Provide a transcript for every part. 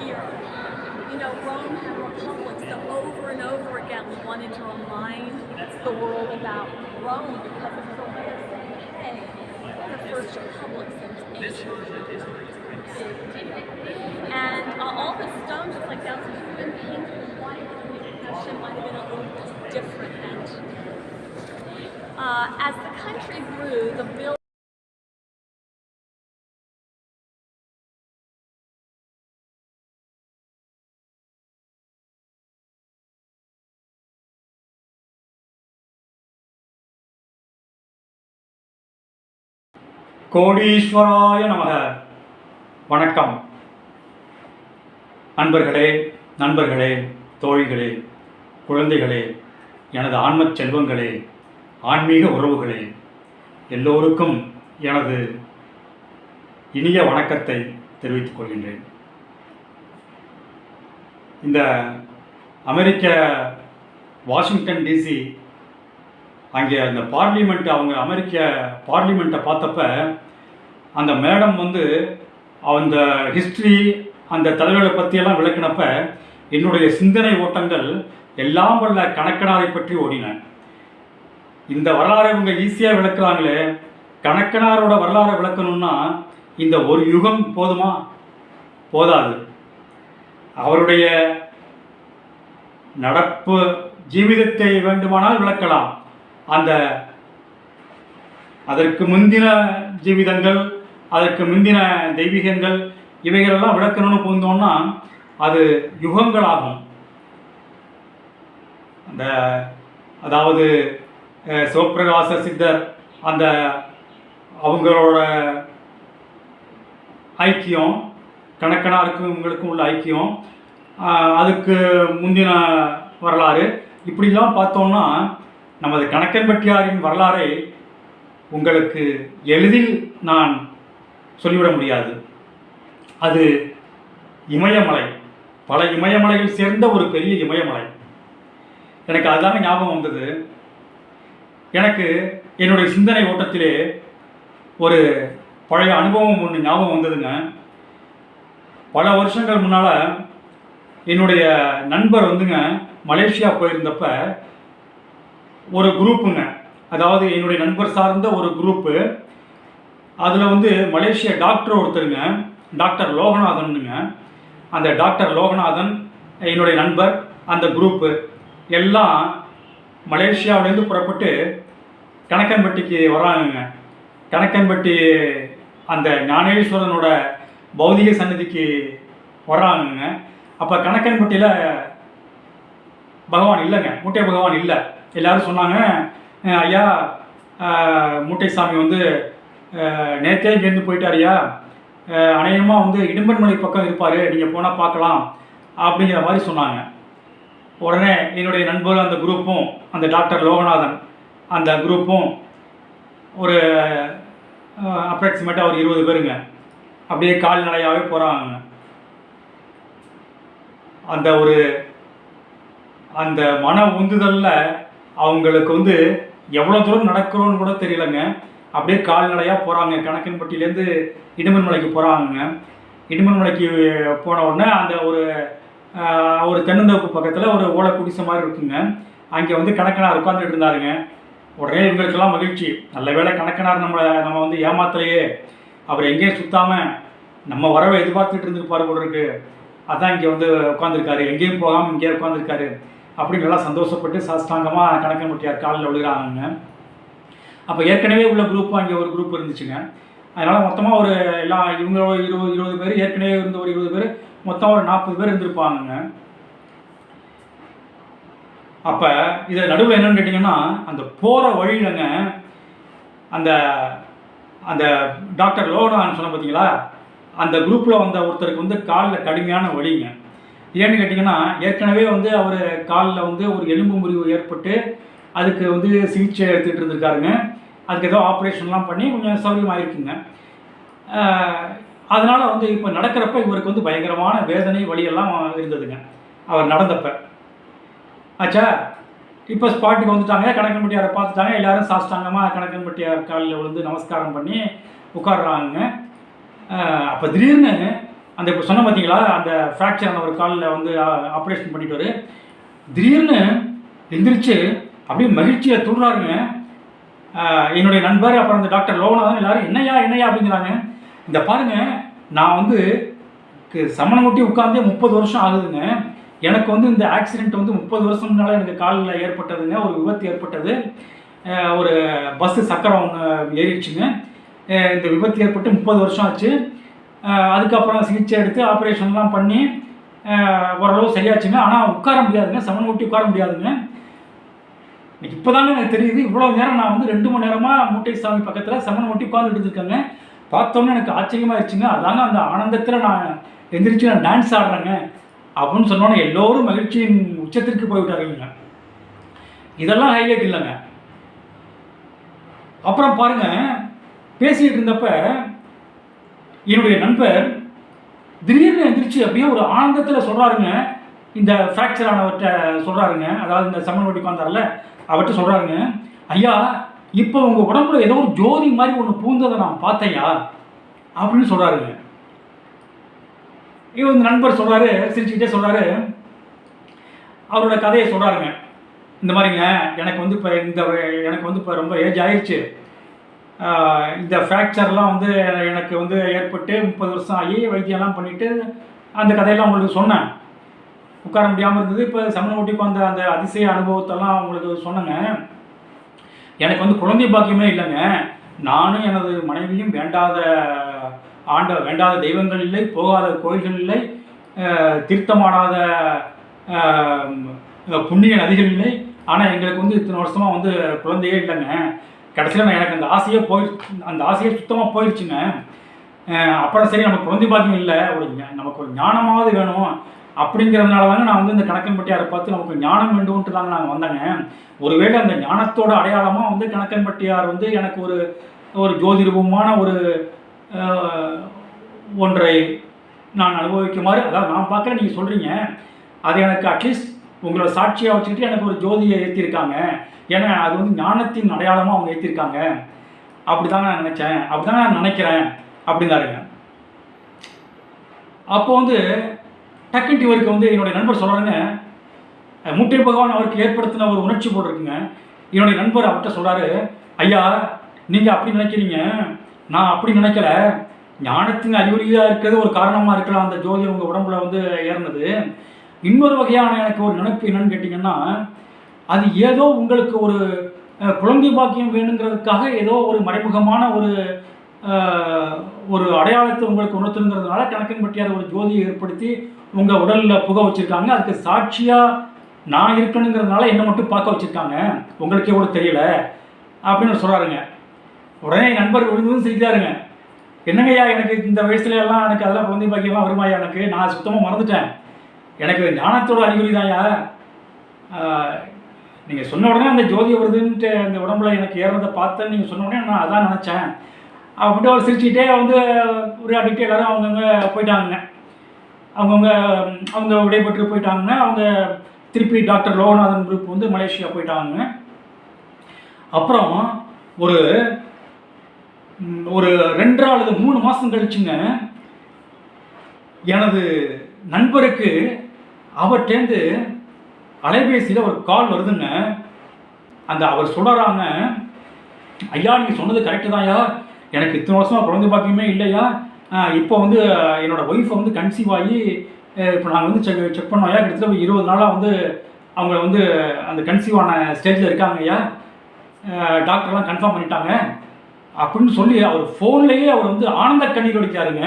Here. You know, Rome had republics that over and over again we wanted to remind the world about Rome because it was a way of saying, hey, the first republic since ancient. And uh, all the stones, it's like that's been painted white. That shit might have been a little different. Uh, as the country grew, the building கோடீஸ்வராய நமக. வணக்கம். அன்பர்களே நண்பர்களே தோழிகளே குழந்தைகளே எனது ஆன்மச் செல்வங்களே ஆன்மீக உறவுகளே எல்லோருக்கும் எனது இனிய வணக்கத்தை தெரிவித்துக் கொள்கின்றேன். இந்த அமெரிக்க வாஷிங்டன் டிசி அங்கே அந்த பார்லிமெண்ட் அவங்க அமெரிக்க பார்லிமெண்ட்டை பார்த்தப்ப அந்த மேடம் வந்து அந்த ஹிஸ்ட்ரி அந்த தலைவர்களை பற்றியெல்லாம் விளக்கினப்ப என்னுடைய சிந்தனை ஓட்டங்கள் எல்லாம் வல்ல கணக்கனாரை பற்றி ஓடின. இந்த வரலாறை இவங்க ஈஸியாக விளக்குறாங்களே கணக்கனாரோட வரலாறை விளக்கணும்னா இந்த ஒரு யுகம் போதுமா? போதாது. அவருடைய நடப்பு ஜீவிதத்தை வேண்டுமானால் விளக்கலாம். அந்த அதற்கு முந்தின ஜீவிதங்கள் அதற்கு முந்தின தெய்வீகங்கள் இவைகளெல்லாம் விளக்கணும்னு புகுந்தோம்னா அது யுகங்களாகும். அந்த அதாவது சிவப்பிரகாச சித்தர் அந்த அவங்களோட ஐக்கியம் கணக்கனாருக்கும் இவங்களுக்கும் உள்ள ஐக்கியம் அதுக்கு முந்தின வரலாறு. இப்படிலாம் பார்த்தோம்னா நமது கணக்கன்பட்டியாரின் வரலாறை உங்களுக்கு எளிதில் நான் சொல்லிவிட முடியாது. அது இமயமலை பல இமயமலைகள் சேர்ந்த ஒரு பெரிய இமயமலை. எனக்கு அதுதாங்க ஞாபகம் வந்தது. எனக்கு என்னுடைய சிந்தனை ஓட்டத்திலே ஒரு பழைய அனுபவம் ஒன்று ஞாபகம் வந்ததுங்க. பல வருஷங்கள் முன்னால் என்னுடைய நண்பர் வந்துங்க மலேசியா போயிருந்தப்ப ஒரு குரூப்புங்க. அதாவது என்னுடைய நண்பர் சார்ந்த ஒரு குரூப்பு. அதில் வந்து மலேசிய டாக்டர் ஒருத்தருங்க. டாக்டர் லோகநாதனுங்க அந்த டாக்டர் லோகநாதன் என்னுடைய நண்பர் அந்த குரூப்பு. எல்லாம் மலேசியாவிலேருந்து புறப்பட்டு கணக்கன்பட்டிக்கு வராங்கங்க. கணக்கன்பட்டி அந்த ஞானேஸ்வரனோட பௌதிக சன்னதிக்கு வர்றாங்கங்க அப்போ கணக்கன்பட்டியில் பகவான் இல்லைங்க. மூட்டை பகவான் இல்லை. எல்லாரும் சொன்னாங்க ஐயா அஹ் மூட்டை சாமி வந்து நேற்றே நேத்தே இங்கேருந்து போயிட்டாருயா அநேகமாக வந்து இடும்பன்மலை பக்கம் இருப்பார் நீங்கள் போனால் பார்க்கலாம் அப்படிங்கிற மாதிரி சொன்னாங்க. உடனே என்னுடைய நண்பர் அந்த குரூப்பும் அந்த டாக்டர் லோகநாதன் அந்த குரூப்பும் ஒரு அப்ராக்சிமேட்டாக ஒரு இருபது பேருங்க. அப்படியே கால்நடையாகவே போகிறாங்க அந்த ஒரு அந்த மன உந்துதலில் அவங்களுக்கு வந்து எவ்வளோ தூரம் நடக்கிறோன்னு கூட தெரியலங்க. அப்படியே கால்நடையாக போகிறாங்க கணக்கன்பட்டியிலேருந்து இடுமன்மலைக்கு போகிறாங்க இடுமன்மலைக்கு போன உடனே அந்த ஒரு ஒரு தென்னந்தோப்பு பக்கத்தில் ஒரு ஓலை குடிசை மாதிரி இருக்குங்க. அங்கே வந்து கணக்கனார் உட்காந்துட்டு இருந்தாருங்க. உடனே இவங்களுக்கெல்லாம் மகிழ்ச்சி. நல்ல வேளை கணக்கனார் நம்மளை நம்ம வந்து ஏமாத்தலையே. அவர் எங்கேயும் சுத்தாமல் நம்ம வரவை எதிர்பார்த்துட்டு இருந்துருப்பார் போல இருக்கு. அதான் இங்கே வந்து உட்காந்துருக்காரு எங்கேயும் போகாமல் இங்கே உட்காந்துருக்காரு அப்படின்னு நல்லா சந்தோஷப்பட்டு சாஸ்தாங்கமாக கணக்கன்பட்டியார் காலில் விழுகிறாங்க அப்போ ஏற்கனவே உள்ள குரூப் அங்கே ஒரு குரூப் இருந்துச்சுங்க. அதனால் மொத்தமாக ஒரு எல்லாம் இவங்க இருபது இருபது பேர் ஏற்கனவே இருந்த ஒரு இருபது பேர் மொத்தம் ஒரு நாற்பது பேர் இருந்திருப்பாங்க அப்போ இதில் நடுவில் என்னென்னு கேட்டிங்கன்னா அந்த போகிற வழியிலங்க அந்த அந்த டாக்டர் லோகநாதன் சொன்ன பார்த்தீங்களா அந்த குரூப்பில் வந்த ஒருத்தருக்கு வந்து காலில் கடுமையான வழிங்க ஏன்னு கேட்டிங்கன்னா ஏற்கனவே வந்து அவர் காலில் வந்து ஒரு எலும்பு முறிவு ஏற்பட்டு அதுக்கு வந்து சிகிச்சை எடுத்துகிட்டு இருந்திருக்காருங்க. அதுக்கு ஏதோ ஆப்ரேஷன்லாம் பண்ணி கொஞ்சம் சௌகரியமாயிருக்குங்க அதனால் வந்து இப்போ நடக்கிறப்ப இவருக்கு வந்து பயங்கரமான வேதனை வலியெல்லாம் இருந்ததுங்க. அவர் நடந்தப்ப. ஆச்சா இப்போ ஸ்பாட்டுக்கு வந்துட்டாங்க கணக்கன்பட்டியாரை பார்த்துட்டாங்க எல்லாரும் சாஸ்தாங்கமாக கணக்கன்பட்டியார் காலில் விழுந்து நமஸ்காரம் பண்ணி உட்காடுறாங்க அப்போ திடீர்னு அந்த இப்போ சொன்ன பார்த்தீங்களா அந்த ஃப்ராக்சர் ஆன ஒரு காலில் வந்து ஆப்ரேஷன் பண்ணிட்டு திடீர்னு எந்திரிச்சு அப்படியே மகிழ்ச்சியை துள்றாருங்க என்னுடைய நண்பர் அப்புறம் அந்த டாக்டர் லோகநாதன் எல்லாரும் என்னையா என்னையா அப்படிங்கிறாங்க. இந்த பாருங்க நான் வந்து சமணம் ஒட்டி உட்காந்தே முப்பது வருஷம் ஆகுதுங்க. எனக்கு வந்து இந்த ஆக்சிடென்ட் வந்து முப்பது வருஷம்னால எனக்கு காலில் ஏற்பட்டதுங்க ஒரு விபத்து ஏற்பட்டது. ஒரு பஸ்ஸு சக்கரம் ஒன்று ஏறிடுச்சுங்க. இந்த விபத்து ஏற்பட்டு முப்பது வருஷம் ஆச்சு. அதுக்கப்புறம் சிகிச்சை எடுத்து ஆப்ரேஷன்லாம் பண்ணி ஓரளவு சரியாச்சுங்க. ஆனால் உட்கார முடியாதுங்க. சமன் ஒட்டி உட்கார முடியாதுங்க. இன்னைக்கு இப்போதாங்க எனக்கு தெரியுது. இவ்வளோ நேரம் நான் வந்து ரெண்டு மணி நேரமாக மூட்டை சாமி பக்கத்தில் சமன் ஒட்டி உட்காந்துட்டு இருக்கேங்க பார்த்தோன்னே எனக்கு ஆச்சரியமாயிருச்சுங்க. அதாங்க அந்த ஆனந்தத்தில் நான் எந்திரிச்சு நான் டான்ஸ் ஆடுறேங்க. அப்படின்னு சொன்னோன்னே எல்லோரும் மகிழ்ச்சியின் உச்சத்திற்கு போய்விட்டாருங்க இதெல்லாம் ஹைலைட் இல்லைங்க. அப்புறம் பாருங்க. பேசிகிட்டு இருந்தப்போ என்னுடைய நண்பர் திடீர்னு எந்திரிச்சு அப்படியே ஒரு ஆனந்தத்தில் சொல்கிறாருங்க இந்த ஃப்ராக்சர் ஆனவர்கிட்ட சொல்கிறாருங்க அதாவது இந்த சமன் வட்டி வந்தார்ல அவர்கிட்ட சொல்கிறாருங்க ஐயா இப்போ உங்கள் உடம்புல ஏதோ ஒரு ஜோதி மாதிரி ஒன்று பூந்ததை நான் பார்த்தையா அப்படின்னு சொல்கிறாருங்க இவன் இந்த நண்பர் சொல்கிறாரு சிரிச்சுக்கிட்டே சொல்கிறாரு அவரோட கதையை சொல்கிறாருங்க இந்த மாதிரிங்க எனக்கு வந்து இப்போ இந்த எனக்கு வந்து இப்போ ரொம்ப ஏஜ் ஆயிடுச்சு இந்த ஃப்ராக்சர்லாம் வந்து எனக்கு வந்து ஏற்பட்டு முப்பது வருஷம் ஆகி வைத்தியம்லாம் பண்ணிவிட்டு அந்த கதையெல்லாம் உங்களுக்கு சொன்னேன். உட்கார முடியாமல் இருந்தது. இப்போ சமண ஒட்டிக்கு அந்த அந்த அதிசய அனுபவத்தெல்லாம் உங்களுக்கு சொன்னேங்க. எனக்கு வந்து குழந்தை பாக்கியமே இல்லைங்க. நானும் எனது மனைவியும் வேண்டாத ஆண்ட வேண்டாத தெய்வங்கள் இல்லை போகாத கோயில்கள் இல்லை திருத்தமாடாத புண்ணிய நதிகள் இல்லை. ஆனால் எங்களுக்கு வந்து இத்தனை வருஷமாக வந்து குழந்தையே இல்லைங்க. கடைசியில் நான் எனக்கு அந்த ஆசையே போய் அந்த ஆசையே சுத்தமாக போயிடுச்சுங்க அப்புறம் சரி நமக்கு குழந்தை பாக்கியம் இல்லை ஒரு நமக்கு ஒரு ஞானமாவது வேணும். அப்படிங்கிறதுனால தாங்க நான் வந்து இந்த கணக்கன்பட்டியாரை பார்த்து நமக்கு ஞானம் வேண்டும்ன்ட்டு தாங்க நாங்கள் வந்தேங்க. ஒருவேளை அந்த ஞானத்தோட அடையாளமாக வந்து கணக்கன்பட்டியார் வந்து எனக்கு ஒரு ஒரு ஜோதிரூபமான ஒரு ஒன்றை நான் அனுபவிக்குமாறு அதாவது நான் பார்க்கல நீங்கள் சொல்கிறீங்க அது எனக்கு அட்லீஸ்ட் உங்களோட சாட்சியாக வச்சுக்கிட்டு எனக்கு ஒரு ஜோதியை ஏற்றிருக்காங்க ஏன்னா அது வந்து ஞானத்தின் அடையாளமாக அவங்க ஏற்றிருக்காங்க அப்படி தாங்க நான் நினச்சேன். அப்படி நான் நினைக்கிறேன். அப்படின்னாருங்க. அப்போ வந்து டக்குன்ட்டு இவருக்கு வந்து என்னுடைய நண்பர் சொல்கிறாங்க முட்டை பகவான் அவருக்கு ஏற்படுத்தின ஒரு உணர்ச்சி போல் இருக்குங்க. என்னுடைய நண்பர் அவர்கிட்ட சொல்கிறாரு ஐயா நீங்கள் அப்படி நினைக்கிறீங்க. நான் அப்படி நினைக்கல. ஞானத்தின் அறிகுறியாக இருக்கிறது ஒரு காரணமாக இருக்கலாம். அந்த ஜோதி உங்கள் உடம்புல வந்து ஏறினது. இன்னொரு வகையான எனக்கு ஒரு நினைப்பு என்னன்னு கேட்டிங்கன்னா அது ஏதோ உங்களுக்கு ஒரு குழந்தை பாக்கியம் வேணுங்கிறதுக்காக ஏதோ ஒரு மறைமுகமான ஒரு ஒரு அடையாளத்தை உங்களுக்கு உணர்த்துங்கிறதுனால கணக்கன்பட்டியார் ஒரு ஜோதியை ஏற்படுத்தி உங்கள் உடலில் புக வச்சுருக்காங்க. அதுக்கு சாட்சியாக நான் இருக்கணுங்கிறதுனால என்னை மட்டும் பார்க்க வச்சுருக்காங்க. உங்களுக்கே கூட தெரியல அப்படின்னு சொல்கிறாருங்க உடனே என் நண்பர் விழுந்ததும் செய்தாருங்க என்னங்கய்யா எனக்கு இந்த வயசுல எல்லாம் எனக்கு அதெல்லாம் குழந்தை பாக்கியமாக வருமாயா எனக்கு? நான் சுத்தமாக மறந்துட்டேன். எனக்கு ஞானத்தோட அறிகுறி தான்யா நீங்கள் சொன்ன உடனே அந்த ஜோதி வருதுன்ட்டு அந்த உடம்புல எனக்கு ஏறதை பார்த்தேன்னு நீங்கள் சொன்ன உடனே நான் அதான் நினச்சேன். அப்படின்ட்டு அவர் சிரிச்சுக்கிட்டே வந்து உரையாடிட்டு எல்லாரும் அவங்கவுங்க போயிட்டாங்க. அவங்கவுங்க அவங்க விடைபெற்று போயிட்டாங்க. அவங்க திருப்பி டாக்டர் லோகநாதன் குரூப் வந்து மலேசியா போயிட்டாங்க. அப்புறம் ஒரு ஒரு ரெண்டரை அல்லது மூணு மாதம் கழிச்சுங்க எனது நண்பருக்கு அவர்கிட்டேருந்து அலைபேசியில் ஒரு கால் வருதுன்னு அந்த அவர் சொல்கிறாங்க ஐயா நீங்கள் சொன்னது கரெக்டு தான்யா எனக்கு இத்தனை வருஷமாக குழந்தை பாக்கியமே இல்லையா? இப்போ வந்து என்னோடய ஒய்ஃபை வந்து கன்சீவ் ஆகி இப்போ நாங்கள் வந்து செக் செக் பண்ணோம் ஐயா. கிட்டத்தட்ட இருபது நாளாக வந்து அவங்க வந்து அந்த கன்சீவ் ஆன ஸ்டேஜில் இருக்காங்க ஐயா. டாக்டர்லாம் கன்ஃபார்ம் பண்ணிட்டாங்க. அப்படின்னு சொல்லி அவர் ஃபோன்லேயே அவர் வந்து ஆனந்த கண்ணீர் வடிக்காருங்க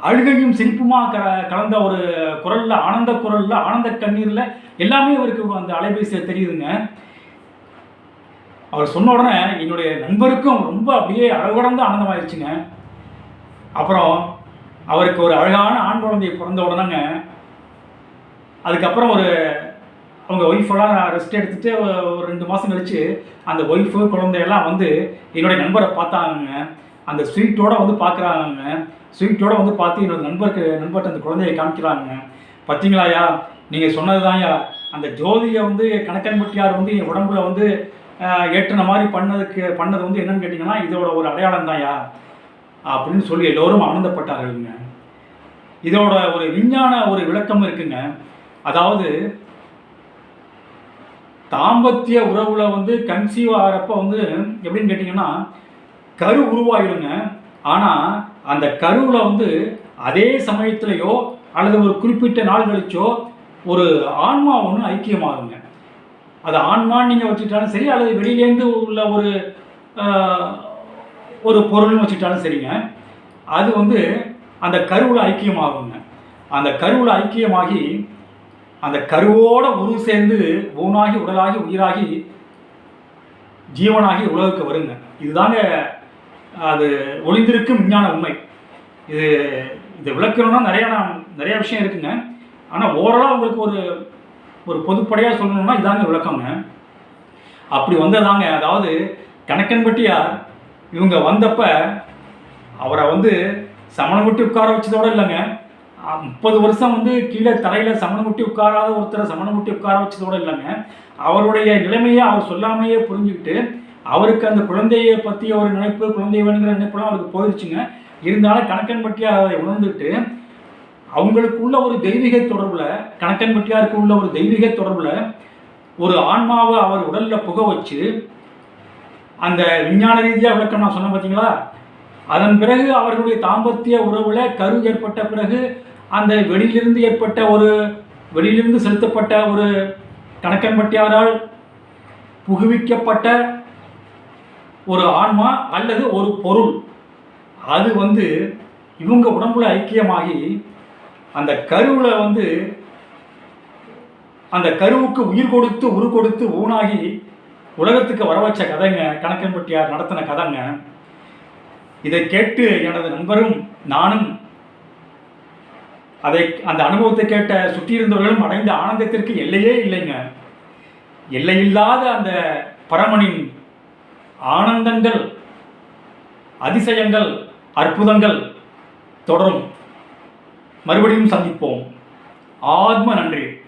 அழுகையும் சிரிப்புமா க கலந்த ஒரு குரலில் ஆனந்த குரலில் ஆனந்த கண்ணீரில் எல்லாமே அவருக்கு அந்த அலைபேசியில் தெரியுதுங்க. அவர் சொன்ன உடனே என்னுடைய நண்பருக்கும் ரொம்ப அப்படியே அழகுடந்து ஆனந்தமாயிருச்சுங்க. அப்புறம் அவருக்கு ஒரு அழகான ஆண் குழந்தை பிறந்த உடனேங்க அதுக்கப்புறம் ஒரு அவங்க ஒய்ஃபெல்லாம் ரெஸ்ட் எடுத்துகிட்டு ஒரு- ரெண்டு மாதம் கழித்து அந்த ஒய்ஃபு குழந்தையெல்லாம் வந்து என்னுடைய நண்பரை பார்த்தாங்க அந்த ஸ்வீட்டோட வந்து பார்க்குறாங்க ஸ்வீட்டோட வந்து பார்த்து என்னோட நண்பருக்கு நண்பர்கிட்ட அந்த குழந்தையை காமிக்கிறாங்க. பார்த்தீங்களாயா நீங்கள் சொன்னதுதான்யா அந்த ஜோதியை வந்து கணக்கன்பட்டியார் வந்து என் உடம்புல வந்து ஏற்றின மாதிரி பண்ணதுக்கு பண்ணது வந்து என்னன்னு கேட்டிங்கன்னா இதோட ஒரு அடையாளம் தான்யா அப்படின்னு சொல்லி எல்லோரும் ஆனந்தப்பட்டார்கள்ங்க. இதோட ஒரு விஞ்ஞான ஒரு விளக்கம் இருக்குங்க. அதாவது தாம்பத்திய உறவுல வந்து கன்சீவ் ஆகிறப்ப வந்து எப்படின்னு கேட்டிங்கன்னா கரு உருவாயிடுங்க ஆனால் அந்த கருவில் வந்து அதே சமயத்திலேயோ அல்லது ஒரு குறிப்பிட்ட நாள் கழிச்சோ ஒரு ஆன்மா ஒன்று ஐக்கியமாகுங்க. அது ஆன்மான்னு நீங்கள் வச்சுட்டாலும் சரி அல்லது வெளியிலேருந்து உள்ள ஒரு ஒரு பொருள்னு வச்சுட்டாலும் சரிங்க. அது வந்து அந்த கருவில் ஐக்கியமாகுங்க. அந்த கருவில் ஐக்கியமாகி அந்த கருவோட உரு சேர்ந்து ஊனாகி உடலாகி உயிராகி ஜீவனாகி உலகுக்கு வருங்க. இதுதாங்க அது ஒளிந்திருக்கும் விஞ்ஞான உண்மை. இது இதை விளக்கணும்னா நிறைய நான் நிறைய விஷயம் இருக்குங்க. ஆனால் ஓரளவு உங்களுக்கு ஒரு ஒரு பொதுப்படையாக சொல்லணும்னா இதாங்க விளக்கங்க. அப்படி வந்ததாங்க அதாவது கணக்கன்பட்டியார் இவங்க வந்தப்ப அவரை வந்து சமணம் விட்டு உட்கார வச்சதோட இல்லைங்க. முப்பது வருஷம் வந்து கீழே தரையில் சமணம் விட்டு உட்காராத ஒருத்தரை சமணம் விட்டு உட்கார வச்சதோட இல்லைங்க. அவருடைய நிலைமையை அவர் சொல்லாமையே புரிஞ்சுக்கிட்டு அவருக்கு அந்த குழந்தையை பற்றிய ஒரு நினைப்பு குழந்தை வேணுங்கிற நினைப்பெல்லாம் அவருக்கு போயிடுச்சுங்க இருந்தாலும் கணக்கன்பட்டியார் அதை உணர்ந்துட்டு அவங்களுக்குள்ள ஒரு தெய்வீக தொடர்பில் கணக்கன்பட்டியாருக்கு உள்ள ஒரு தெய்வீக தொடர்பில் ஒரு ஆன்மாவை அவர் உடலில் புக வச்சு அந்த விஞ்ஞான ரீதியாக விளக்கம் நான் சொன்னேன் பார்த்தீங்களா அதன் பிறகு அவர்களுடைய தாம்பத்திய உறவில் கரு ஏற்பட்ட பிறகு அந்த வெளியிலிருந்து ஏற்பட்ட ஒரு வெளியிலிருந்து செலுத்தப்பட்ட ஒரு கணக்கன்பட்டியாரால் புகுவிக்கப்பட்ட ஒரு ஆன்மா அல்லது ஒரு பொருள். அது வந்து இவங்க உடம்புல ஐக்கியமாகி அந்த கருவில் வந்து அந்த கருவுக்கு உயிர் கொடுத்து உரு கொடுத்து ஊனாகி உலகத்துக்கு வர வச்ச கதைங்க கணக்கன்பட்டியார் நடத்தின கதைங்க இதை கேட்டு எனது நண்பரும் நானும் அதை அந்த அனுபவத்தை கேட்ட சுற்றியிருந்தவர்களும் அடைந்த ஆனந்தத்திற்கு எல்லையே இல்லைங்க. எல்லையில்லாத அந்த பரமனின் ஆனந்தங்கள் அதிசயங்கள் அற்புதங்கள் தொடரும். மறுபடியும் சந்திப்போம். ஆத்ம நன்றி.